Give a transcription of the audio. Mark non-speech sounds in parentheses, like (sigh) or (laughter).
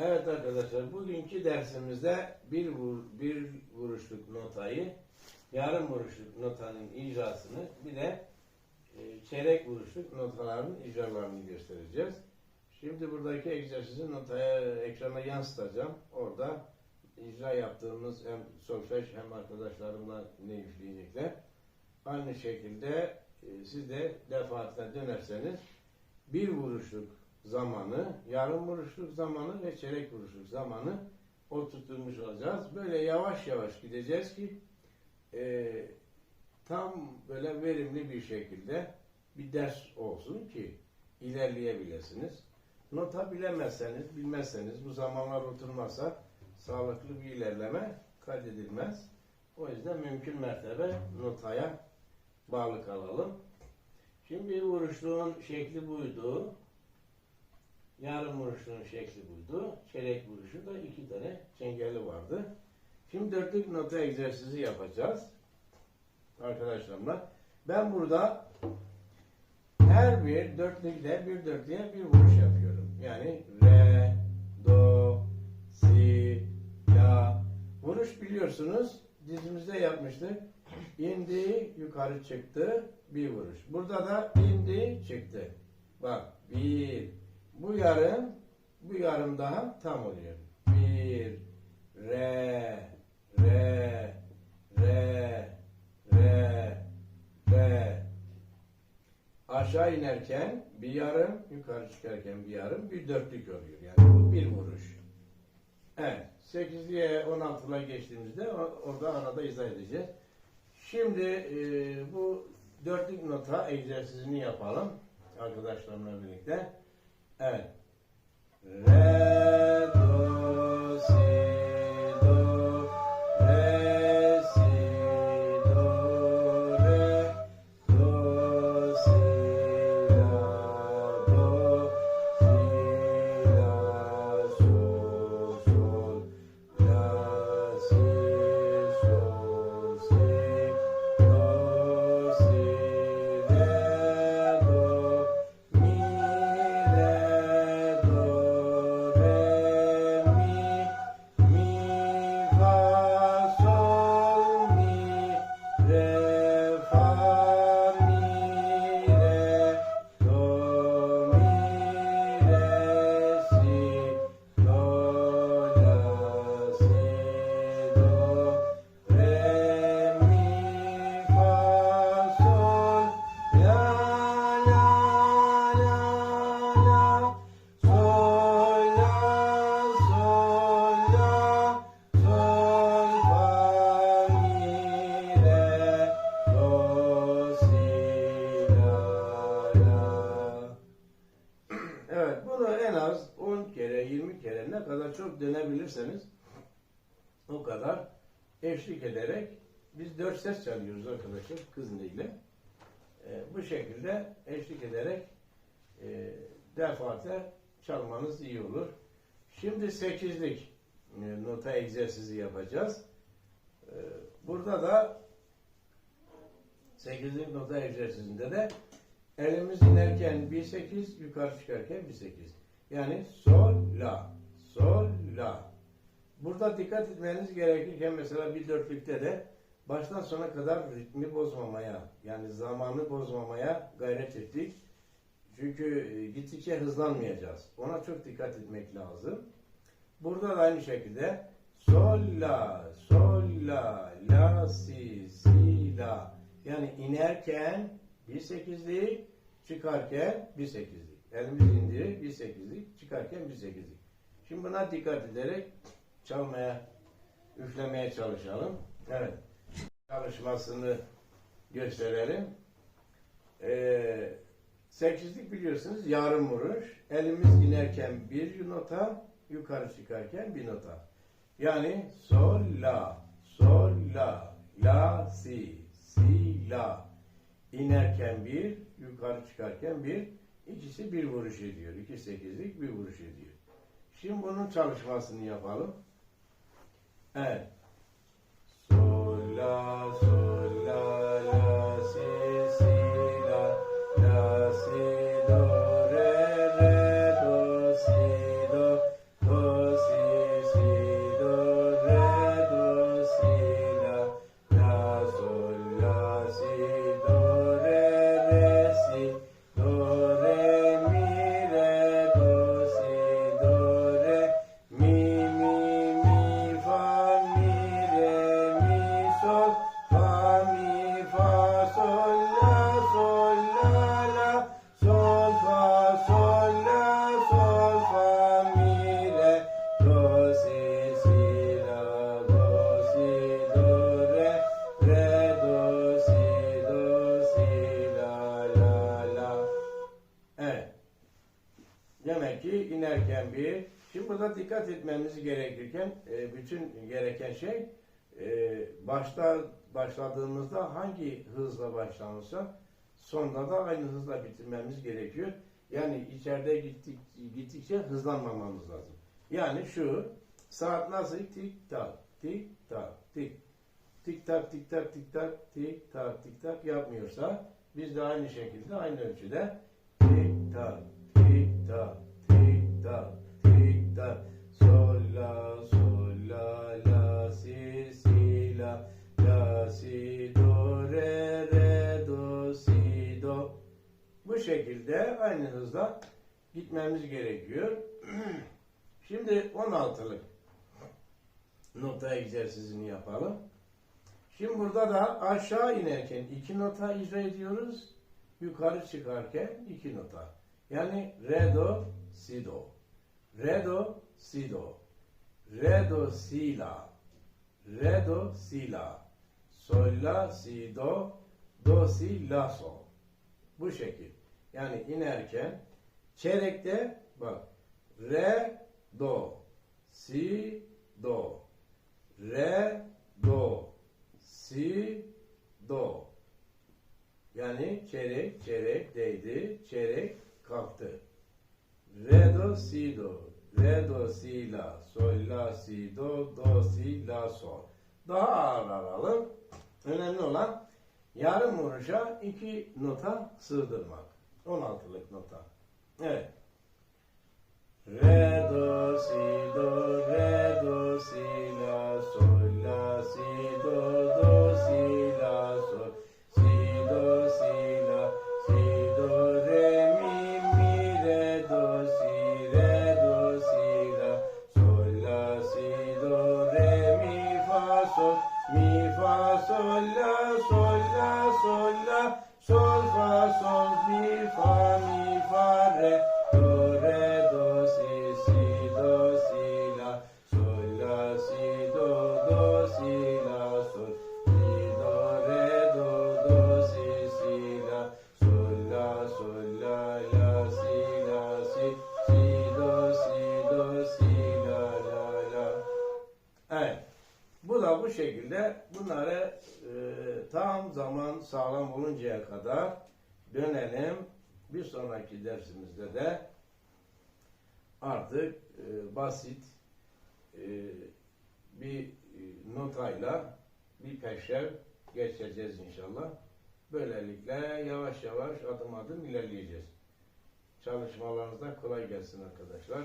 Evet arkadaşlar, bugünkü dersimizde bir, vur, bir vuruşluk notayı, yarım vuruşluk notanın icrasını, bir de e, çeyrek vuruşluk notaların icralarını göstereceğiz. Şimdi buradaki egzersizi notaya, ekrana yansıtacağım. Orada icra yaptığımız hem solfej hem arkadaşlarımla ne üfleyecekler. Aynı şekilde e, siz de defaatle dönerseniz bir vuruşluk zamanı, yarım vuruşluk zamanı ve çeyrek vuruşluk zamanı oturtmuş olacağız. Böyle yavaş yavaş gideceğiz ki e, tam böyle verimli bir şekilde bir ders olsun ki ilerleyebilirsiniz. Nota bilemezseniz, bilmezseniz, bu zamanlar oturmazsa sağlıklı bir ilerleme kaydedilmez. O yüzden mümkün mertebe notaya bağlı kalalım. Şimdi vuruşluğun şekli buydu. Yarım vuruşluğun şekli buydu. Çeyrek vuruşu da iki tane çengeli vardı. Şimdi dörtlük nota egzersizi yapacağız. Arkadaşlarımla. Ben burada her bir dörtlükte bir dörtlüğe bir vuruş yapıyorum. Yani re, do, si, la. Vuruş biliyorsunuz dizimizde yapmıştık. İndi, yukarı çıktı, bir vuruş. Burada da indi, çıktı. Bak, bir. Bu yarım, bu yarım daha tam oluyor. Bir, re, re, re, re, re. Aşağı inerken bir yarım, yukarı çıkarken bir yarım, bir dörtlük oluyor. Yani bu bir vuruş. Evet, 8'liye 16'la geçtiğimizde orada arada izah edeceğiz. Şimdi e, bu dörtlük nota egzersizini yapalım arkadaşlarımla birlikte. Evet. Re, dönebilirseniz o kadar eşlik ederek biz dört ses çalıyoruz arkadaşlar kızın ile. Ee, bu şekilde eşlik ederek e, defaatle çalmanız iyi olur. Şimdi sekizlik e, nota egzersizi yapacağız. Ee, burada da sekizlik nota egzersizinde de elimiz inerken 1-8, yukarı çıkarken 1-8. Yani sol, la, sol, la. Burada dikkat etmeniz gerekirken mesela bir dörtlükte de baştan sona kadar ritmi bozmamaya, yani zamanı bozmamaya gayret ettik. Çünkü e, gittikçe hızlanmayacağız. Ona çok dikkat etmek lazım. Burada da aynı şekilde sol, la, sol, la, la, si, si, la. Yani inerken bir sekizlik, çıkarken bir sekizlik. Elimizi indirip bir sekizlik, çıkarken bir sekizlik. Şimdi buna dikkat ederek çalmaya, üflemeye çalışalım. Evet. Çalışmasını gösterelim. Ee, sekizlik biliyorsunuz yarım vuruş. Elimiz inerken bir nota, yukarı çıkarken bir nota. Yani sol, la, sol, la, la, si, si, la. İnerken bir, yukarı çıkarken bir, ikisi bir vuruş ediyor. İki sekizlik bir vuruş ediyor. Şimdi bunun çalışmasını yapalım. Evet. Sol, la, Burada dikkat etmemiz gerekirken e, bütün gereken şey e, başta başladığımızda hangi hızla başlanırsa sonda da aynı hızla bitirmemiz gerekiyor. Yani içeride gittik, gittikçe hızlanmamamız lazım. Yani şu saat nasıl tik tak tik tak tik tik tak tik tak tik tak tik tak tik tak yapmıyorsa biz de aynı şekilde aynı ölçüde tik tak tik tak tik tak tak sol la sol la la si si la la si do re re do si do bu şekilde aynı hızla gitmemiz gerekiyor. (clears throat) Şimdi 16'lık nota egzersizini yapalım. Şimdi burada da aşağı inerken iki nota icra ediyoruz. Yukarı çıkarken iki nota. Yani re do si do. Re do si do. Re do si la. Re do si la. Sol la si do. Do si la sol. Bu şekil. Yani inerken çeyrekte bak re do si do re do si do yani çeyrek çeyrek değdi çeyrek kalktı re do si do. Re do si la sol la si do do si la sol. Daha ağır alalım. Önemli olan yarım vuruşa iki nota sığdırmak. 16'lık nota. Evet. Re do si do. Re do si bu şekilde bunları e, tam zaman sağlam oluncaya kadar dönelim. Bir sonraki dersimizde de artık e, basit e, bir e, notayla bir peşrev geçeceğiz inşallah. Böylelikle yavaş yavaş adım adım ilerleyeceğiz. Çalışmalarınızda kolay gelsin arkadaşlar.